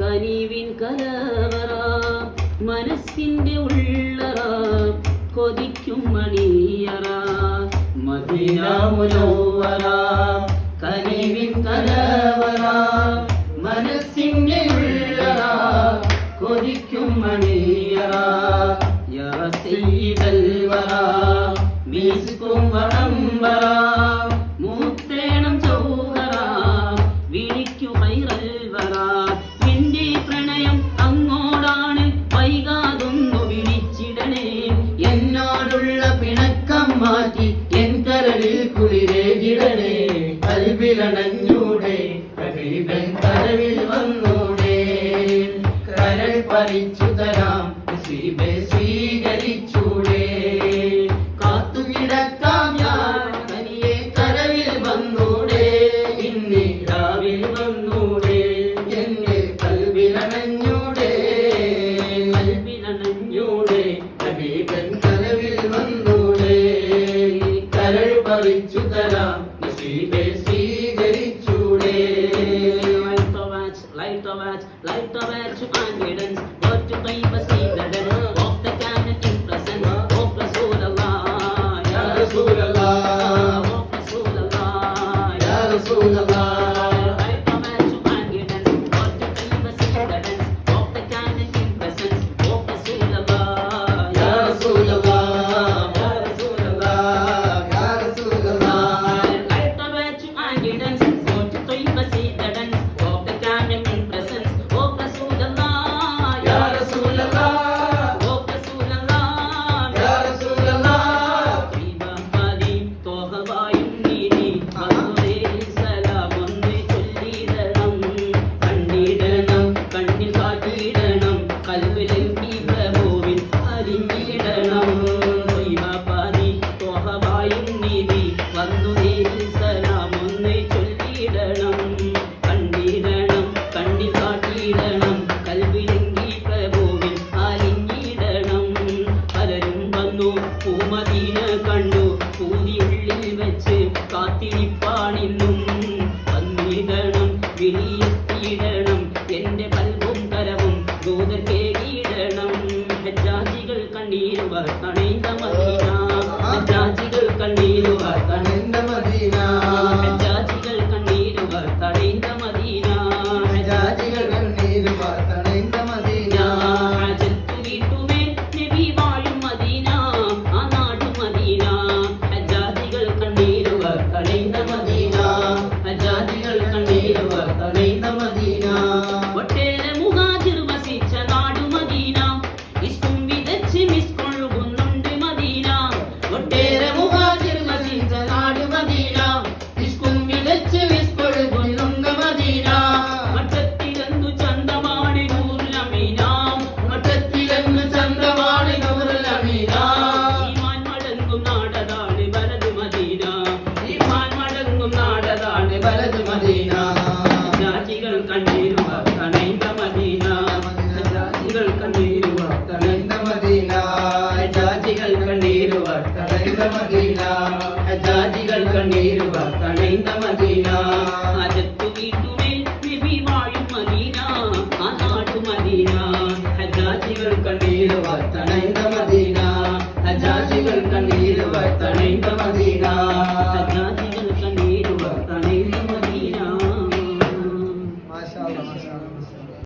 കനിവിൻ കലവറ മനസ്സിന്റെ ഉള്ളറ കൊതിക്കും മണിയറ. മദീന മുനവ്വറ കനിവിൻ കലവറ മനസ്സിന്റെ ഉള്ളറ കൊതിക്കും മണിയറ. യാ ചെയ്തൽവറ വറ മീസ്കും പിണക്കം മാറ്റി എൻ കരളിൽ കുളിരേകിടണേ കൽവിലണഞ്ഞൂടെ ഹബീബൻ കരവിൽ വന്നൂടെ. കരൾ പറിച്ചു തരാം നസീബെ భావించు తన నసీబే స్వీకరించుడే light watch light watch light watch confidence what to by బసీదన్ ఆఫ్ ద క్యాన్ മദീന. ഹജ്ജാജികൾ കണ്ണീരുവർ തണൈത മദീന. ഹജ്ജാജികൾ കണ്ണീരുവർ തണൈത മദീന ഹജ്ജാജികൾ കണ്ണീരുവർ തണൈത ஜாதிகள் கண்ணீர் பார்த்தனைந்த மதீனா அதற்கு வீட்டுமே நெபி வாழும் மதீனா. அநாட்டு மதீனா. ஜாதிகள் கண்ணீர் பார்த்தனைந்த மதீனா ஜாதிகள் கண்ணீர் பார்த்தனைந்த மதீனா